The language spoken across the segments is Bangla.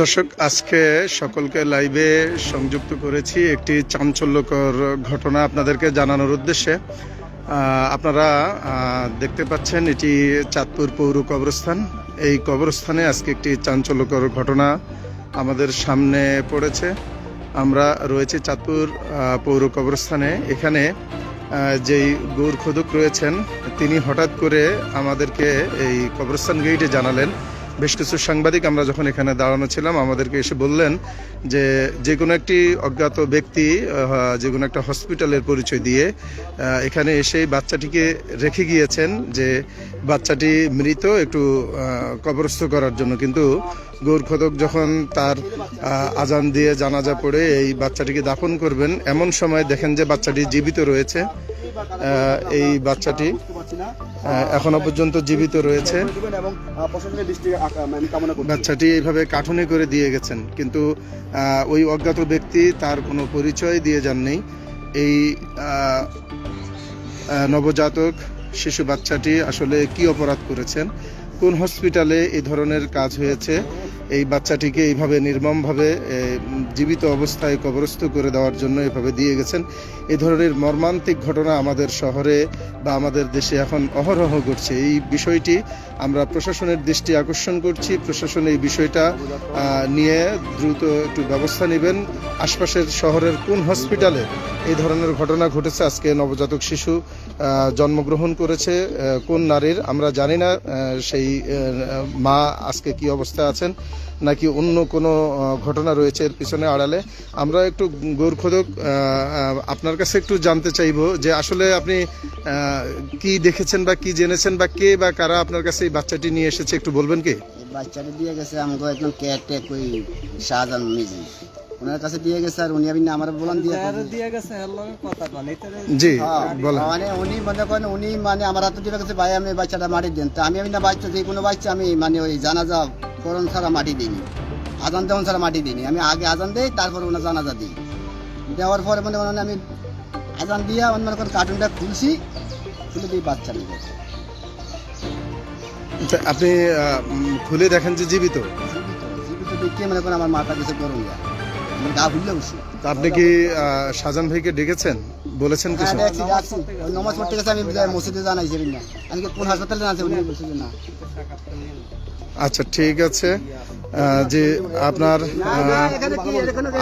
দর্শক, আজকে সকলকে লাইভে সংযুক্ত করেছি একটি চাঞ্চল্যকর ঘটনা আপনাদেরকে জানানোর উদ্দেশ্যে। আপনারা দেখতে পাচ্ছেন এটি চাঁদপুর পৌর কবরস্থান। এই কবরস্থানে আজকে একটি চাঞ্চল্যকর ঘটনা আমাদের সামনে পড়েছে। আমরা রয়েছি চাঁদপুর পৌর কবরস্থানে। এখানে যেই গৌর খোদক রয়েছেন, তিনি হঠাৎ করে আমাদেরকে এই কবরস্থান গেইটে জানালেন। বেশ কিছু সাংবাদিক আমরা যখন এখানে দাঁড়ানো ছিলাম, আমাদেরকে এসে বললেন যে যে কোনো একটি অজ্ঞাত ব্যক্তি যে কোনো একটা হসপিটালের পরিচয় দিয়ে এখানে এসে বাচ্চাটিকে রেখে গিয়েছেন যে বাচ্চাটি মৃত, একটু কবরস্থ করার জন্য। কিন্তু গৌরখদক যখন তার আজান দিয়ে জানাজা পড়ে এই বাচ্চাটিকে দাফন করবেন, এমন সময় দেখেন যে বাচ্চাটি জীবিত রয়েছে এই বাচ্চাটি। এখনও পর্যন্ত জীবিত রয়েছে। এবং করছি। বাচ্চাটি এইভাবে কাঠুনে করে দিয়ে গেছেন। কিন্তু ওই অজ্ঞাত ব্যক্তি তার কোনো পরিচয় দিয়ে যাননি। এই নবজাতক শিশু বাচ্চাটি আসলে কি অপরাধ করেছেন? কোন হসপিটালে এই ধরনের কাজ হয়েছে? এই বাচ্চাটিকে এইভাবে নির্মমভাবে জীবিত অবস্থায় কবরস্থ করে দেওয়ার জন্য এভাবে দিয়ে গেছেন। এ ধরনের মর্মান্তিক ঘটনা আমাদের শহরে বা আমাদের দেশে এখন অহরহ ঘটছে। এই বিষয়টি আমরা প্রশাসনের দৃষ্টি আকর্ষণ করছি। প্রশাসন এই বিষয়টা নিয়ে দ্রুত একটু ব্যবস্থা নেবেন। আশপাশের শহরের কোন হসপিটালে এই ধরনের ঘটনা ঘটেছে? আজকে নবজাতক শিশু জন্মগ্রহণ করেছে। কোন নারীর আমরা জানি না সেই মা আজকে কি অবস্থায় আছেন। নাকি অন্য কোনো ঘটনা রয়েছে এর পিছনে আড়ালে? আমরা একটু গোরখোদক আপনার কাছে একটু জানতে চাইব যে আসলে আপনি কি দেখেছেন বা কি জেনেছেন বা কে বা কারা আপনার কাছে এই বাচ্চাটি নিয়ে এসেছে একটু বলবেন কি? এই বাচ্চাটা দিয়ে গেছে আমাকে একজন ক্যাট ট্যাক ওই শাহজাহান মিজি। ওনার কাছে দিয়ে গেছে আর উনি আমি আমার বলান দিয়ে দিয়ে গেছে কথা জি হ্যাঁ, বলেন। মানে উনি মনে করেন উনি মানে আমার হাতে দিয়ে গেছে ভাই আমি বাচ্চাটা মাটি দেন। তা আমি আমি না বাচ্চা যে কোনো বাচ্চা আমি মানে ওই জানাজা করণ ছাড়া মাটি দিইনি। আজান দেওয়ান ছাড়া মাটি দিইনি। আমি আগে আজান দেই তারপর ওনার জানাজা দিই। দেওয়ার পরে মনে করেন আমি আজান দিয়ে আমার মনে করেন কার্টুনটা খুলছি খুলে দিই বাচ্চা নিয়ে গেছে আপনি খুলে দেখেন যে জীবিত? জীবিত দেখে মনে করেন আমার মাথা কিছু গরম যায়। আমার গা ভুললে তা আপনি কি শাহজাহান ভাইকে ডেকেছেন? বলেছেন হ্যাঁ কিছু ওই নমাজ পড়তে গেছে আমি মসজিদে জানাইছি না আজকে কোন হাসপাতালে আছে উনি বলছে যে না। আচ্ছা ঠিক আছে। যে আপনার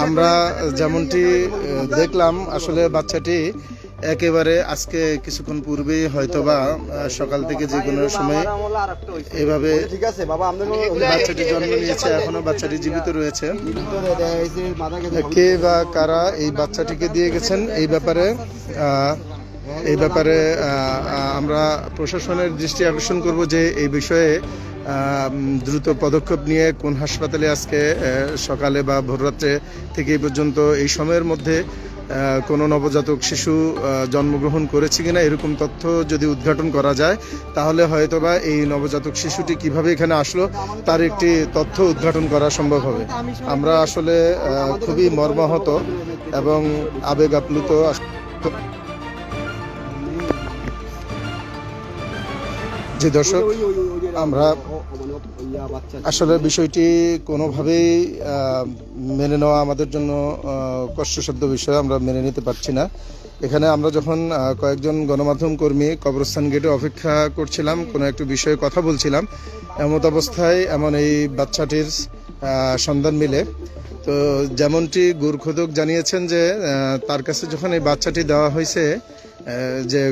আমরা যেমনটি দেখলাম, আসলে বাচ্চাটি একেবারে আজকে কিছুক্ষণ পূর্বেই হয়তোবা সকাল থেকে যে কোনো সময় এভাবে বাচ্চাটি জন্ম নিয়েছে, এখনও বাচ্চাটি জীবিত রয়েছে। কে বা কারা এই বাচ্চাটিকে দিয়ে গেছেন, এই ব্যাপারে এই ব্যাপারে আমরা প্রশাসনের দৃষ্টি আকর্ষণ করব যে এই বিষয়ে দ্রুত পদক্ষেপ নিয়ে কোন হাসপাতালে আজকে সকালে বা ভোররাত্রে থেকে এই পর্যন্ত এই সময়ের মধ্যে কোনো নবজাতক শিশু জন্মগ্রহণ করেছে কিনা এরকম তথ্য যদি উদ্ঘাটন করা যায়, তাহলে হয়তোবা এই নবজাতক শিশুটি কীভাবে এখানে আসলো তার একটি তথ্য উদ্ঘাটন করা সম্ভব হবে। আমরা আসলে খুবই মর্মাহত এবং আবেগ আপ্লুত যে দর্শক আমরা আসলে বিষয়টি কোনোভাবেই মেনে নেওয়া আমাদের জন্য কষ্টসাধ্য বিষয়, আমরা মেনে নিতে পারছি না। এখানে আমরা যখন কয়েকজন গণমাধ্যম কর্মী কবরস্থান গেটে অপেক্ষা করছিলাম, কোনো একটু বিষয়ে কথা বলছিলাম, এমত অবস্থায় এমন এই বাচ্চাটির সন্ধান মিলে তো যেমনটি গুরখোদক জানিয়েছেন যে তার কাছে যখন এই বাচ্চাটি দেওয়া হয়েছে যে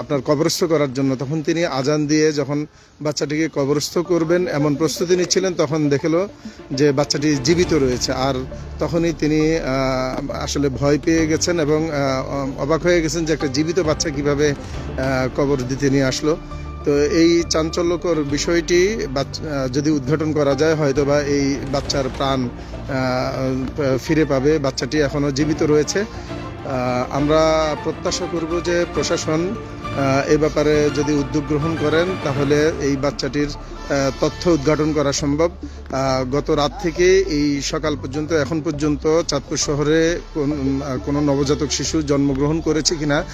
আপনার কবরস্থ করার জন্য, তখন তিনি আজান দিয়ে যখন বাচ্চাটিকে কবরস্থ করবেন এমন প্রস্তুতি নিচ্ছিলেন, তখন দেখল যে বাচ্চাটি জীবিত রয়েছে। আর তখনই তিনি আসলে ভয় পেয়ে গেছেন এবং অবাক হয়ে গেছেন যে একটা জীবিত বাচ্চা কীভাবে কবর দিতে নিয়ে আসলো। তো এই চাঞ্চল্যকর বিষয়টি যদি উদ্ঘাটন করা যায়, হয়তো বা এই বাচ্চার প্রাণ ফিরে পাবে। বাচ্চাটি এখনও জীবিত রয়েছে। আমরা প্রত্যাশা করব যে প্রশাসন এ ব্যাপারে যদি উদ্যোগ গ্রহণ করেন, তাহলে এই বাচ্চাটির তথ্য উদ্ঘাটন করা সম্ভব। গত রাত থেকে এই সকাল পর্যন্ত, এখন পর্যন্ত চাঁদপুর শহরে কোন- নবজাতক শিশু জন্মগ্রহণ করেছে কিনা,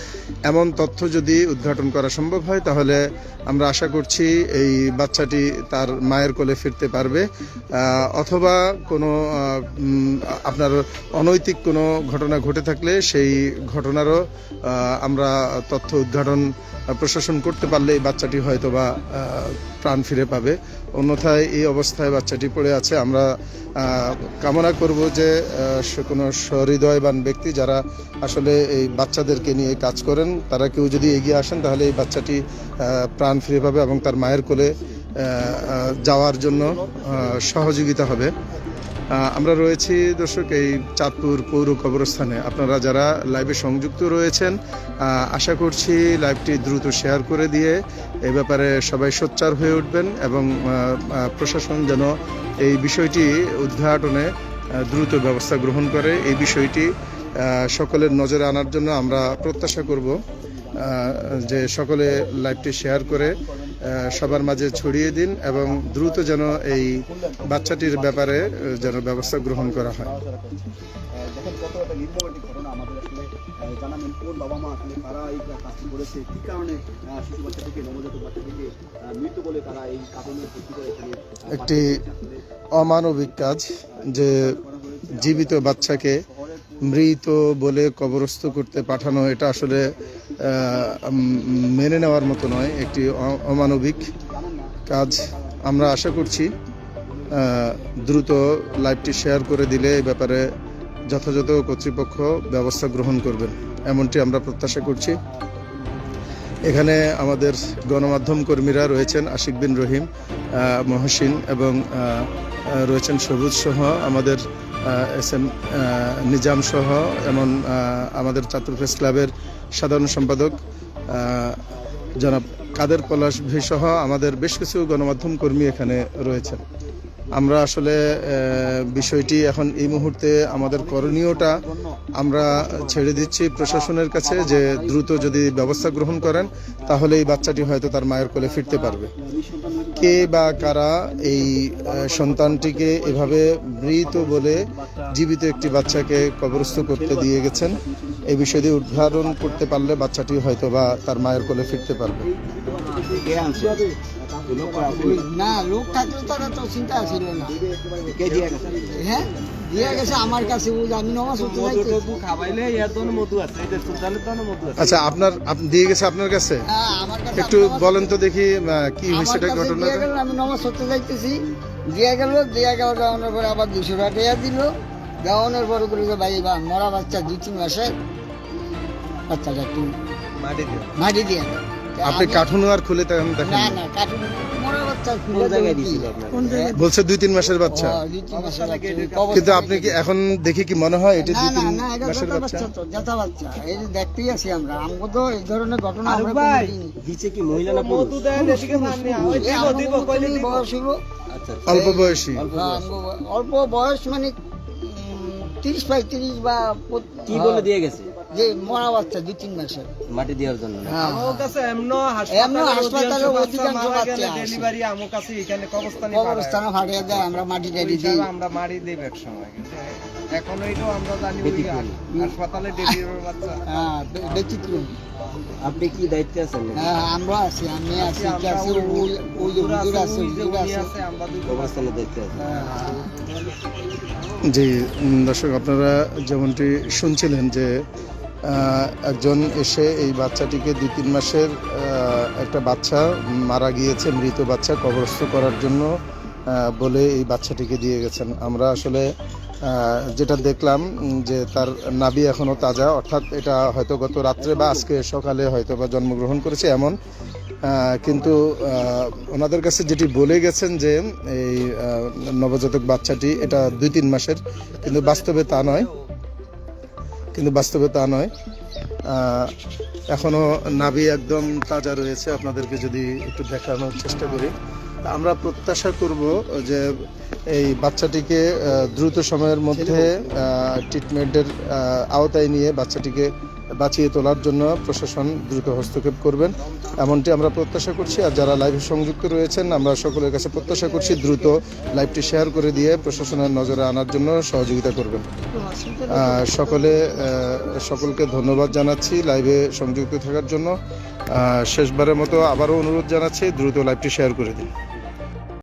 এমন তথ্য যদি উদ্ঘাটন করা সম্ভব হয়, তাহলে আমরা আশা করছি এই বাচ্চাটি তার মায়ের কোলে ফিরতে পারবে। অথবা কোনো আপনার অনৈতিক কোনো ঘটনা ঘটে থাকলে সেই ঘটনারও আমরা তথ্য উদ্ঘাটন প্রশাসন করতে পারলে এই বাচ্চাটি হয়তোবা প্রাণ ফিরে পাবে। অন্যথায় এই অবস্থায় বাচ্চাটি পড়ে আছে। আমরা কামনা করব যে কোনো সহৃদয়বান ব্যক্তি যারা আসলে এই বাচ্চাদেরকে নিয়ে কাজ করেন, তারা কেউ যদি এগিয়ে আসেন, তাহলে এই বাচ্চাটি প্রাণ ফিরে পাবে এবং তার মায়ের কোলে যাওয়ার জন্য সহযোগিতা হবে। আমরা রয়েছি দর্শক এই চাঁদপুর পৌর কবরস্থানে। আপনারা যারা লাইভে সংযুক্ত রয়েছেন আশা করছি লাইভটি দ্রুত শেয়ার করে দিয়ে এ ব্যাপারে সবাই সোচ্চার হয়ে উঠবেন এবং প্রশাসন যেন এই বিষয়টি উদ্ঘাটনে দ্রুত ব্যবস্থা গ্রহণ করে। এই বিষয়টি সকলের নজরে আনার জন্য আমরা প্রত্যাশা করব। যে সকলে লাইভটি শেয়ার করে সবার মাঝে ছড়িয়ে দিন এবং দ্রুত যেন এই বাচ্চাটির ব্যাপারে যেন ব্যবস্থা গ্রহণ করা হয়। একটা অমানবিক কাজ যে জীবিত বাচ্চাকে মৃত বলে কবরস্থ করতে পাঠানো, এটা আসলে মেনে নেওয়ার মতো নয়, একটি অমানবিক কাজ। আমরা আশা করছি দ্রুত লাইভটি শেয়ার করে দিলে এই ব্যাপারে যথাযথ কর্তৃপক্ষ ব্যবস্থা গ্রহণ করবেন, এমনটি আমরা প্রত্যাশা করছি। এখানে আমাদের গণমাধ্যম কর্মীরা রয়েছেন, আশিক বিন রহিম মহসিন এবং রয়েছেন সবুজ সহ আমাদের এস এম নিজাম সহ এমন আমাদের ছাত্র প্রেস ক্লাবের সাধারণ সম্পাদক জনাব কাদের পলাশ ভি সহ আমাদের বেশ কিছু গণমাধ্যম কর্মী এখানে রয়েছেন। আমরা আসলে বিষয়টি এখন এই মুহূর্তে আমাদের করণীয়টা আমরা ছেড়ে দিচ্ছি প্রশাসনের কাছে যে দ্রুত যদি ব্যবস্থা গ্রহণ করেন তাহলে এই বাচ্চাটি হয়তো তার মায়ের কোলে ফিরতে পারবে কে বা কারা এই সন্তানটিকে এভাবে মৃত বলে জীবিত একটি বাচ্চাকে কবরস্থ করতে দিয়ে গেছেন, এই বিষয়টি উদ্ঘাটন করতে পারলে বাচ্চাটি হয়তো বা তার মায়ের কোলে ফিরতে পারবে? না লোক থাকলে তো তো চিন্তা ছিল না। কে দিয়ে গেছে হ্যাঁ? দিয়ে গেছে আমার কাছে বুঝ আমি নমাজ যাইতেছি। টধু খাবাইলে এর জন্য মধু আছে যে সুলতানের জন্য মধু আছে আচ্ছা আপনার আপ- দিয়ে গেছে আপনার কাছে? হ্যাঁ আমার কাছে একটু বলেন তো দেখি কি হয়েছে কাছে ঘটনা দিয়ে গেল, আমি নমাজ পড়তে যাইতেছি। দিয়ে গেল দিয়ে গেল দেওয়ানোর পরে আবার দুশো টাকা দেওয়া দিল। দেওয়ানোর পরে বলি যে ভাই বা মরা বাচ্চা দুই তিন মাসের বাচ্চাটা একটু মাটি দিয়ে। মাটি দিয়ে। তা আপনি কার্টুন আর খুলে তেমন দেখেন না না কার্টুন জায়গায় বলছে দুই তিন মাসের বাচ্চা। দুই তিন মাসের বাচ্চা। কিন্তু আপনি কি এখন দেখে কি মনে হয় এটি দুই তিন মাসের বাচ্চা? বাচ্চা বাচ্চা। এই যে দেখতেই আছি আমরা। আমগো তো এই ধরনের ঘটনা আমরা ভাই নিচে কি মহিলা না কইলে দিব বয়স। আচ্ছা অল্প বয়সী। হ্যাঁ, অল্প বয়স মানে তিরিশ পঁয়ত্রিশ বা কি বলে দিয়ে গেছে? যে মরা বাচ্চা দুই তিন মাসের। মাটি দেওয়ার জন্য না? হ্যাঁ। আমার কাছে এমনো এমনো হাসপাতালে হাসপাতালে অধিকাংশ অধিকাংশ বাচ্চা ডেলিভারি আমার কাছে এখানে কবরস্থানে কবরস্থানে ফাটিয়ে দেয় আমরা মাটি দিই। আমরা মারি দেব এক সময় এখন এইটাও আমরা জানি হাসপাতালে ডেলিভারি বাচ্চা। হ্যাঁ ব্যতিক্রম। আপনি কি দায়িত্বে আছেন হ্যাঁ আমরা আছি আমি আছি কে আছি ওই- ওই ওই হুজুর হুজুর আছে, আছে ওই যে হুজুর আছে। আছে, আমরা দুজন দায়িত্বে আছেন। জি দর্শক আপনারা যেমনটি শুনছিলেন যে একজন এসে এই বাচ্চাটিকে দুই তিন মাসের একটা বাচ্চা মারা গিয়েছে, মৃত বাচ্চা কবরস্থ করার জন্য বলে এই বাচ্চাটিকে দিয়ে গেছেন। আমরা আসলে যেটা দেখলাম যে তার নাবি এখনও তাজা, অর্থাৎ এটা হয়তো গত রাত্রে বা আজকে সকালে হয়তো বা জন্মগ্রহণ করেছে এমন। কিন্তু ওনাদের কাছে যেটি বলে গেছেন যে, এই নবজাতক বাচ্চাটি এটা দুই তিন মাসের, কিন্তু বাস্তবে তা নয়। কিন্তু বাস্তবে তা নয়। এখনও নাবি একদম তাজা রয়েছে। আপনাদেরকে যদি একটু দেখানোর চেষ্টা করি। আমরা প্রত্যাশা করব যে এই বাচ্চাটিকে দ্রুত সময়ের মধ্যে ট্রিটমেন্টের আওতায় নিয়ে বাচ্চাটিকে বাঁচিয়ে তোলার জন্য প্রশাসন দ্রুত হস্তক্ষেপ করবেন। এমনটি আমরা প্রত্যাশা করছি। আর যারা লাইভে সংযুক্ত রয়েছেন, আমরা সকলের কাছে প্রত্যাশা করছি দ্রুত লাইভটি শেয়ার করে দিয়ে প্রশাসনের নজরে আনার জন্য সহযোগিতা করবেন। সকলে সকলকে ধন্যবাদ জানাচ্ছি লাইভে সংযুক্ত থাকার জন্য। শেষবারের মতো আবারও অনুরোধ জানাচ্ছি, দ্রুত লাইভটি শেয়ার করে দিন।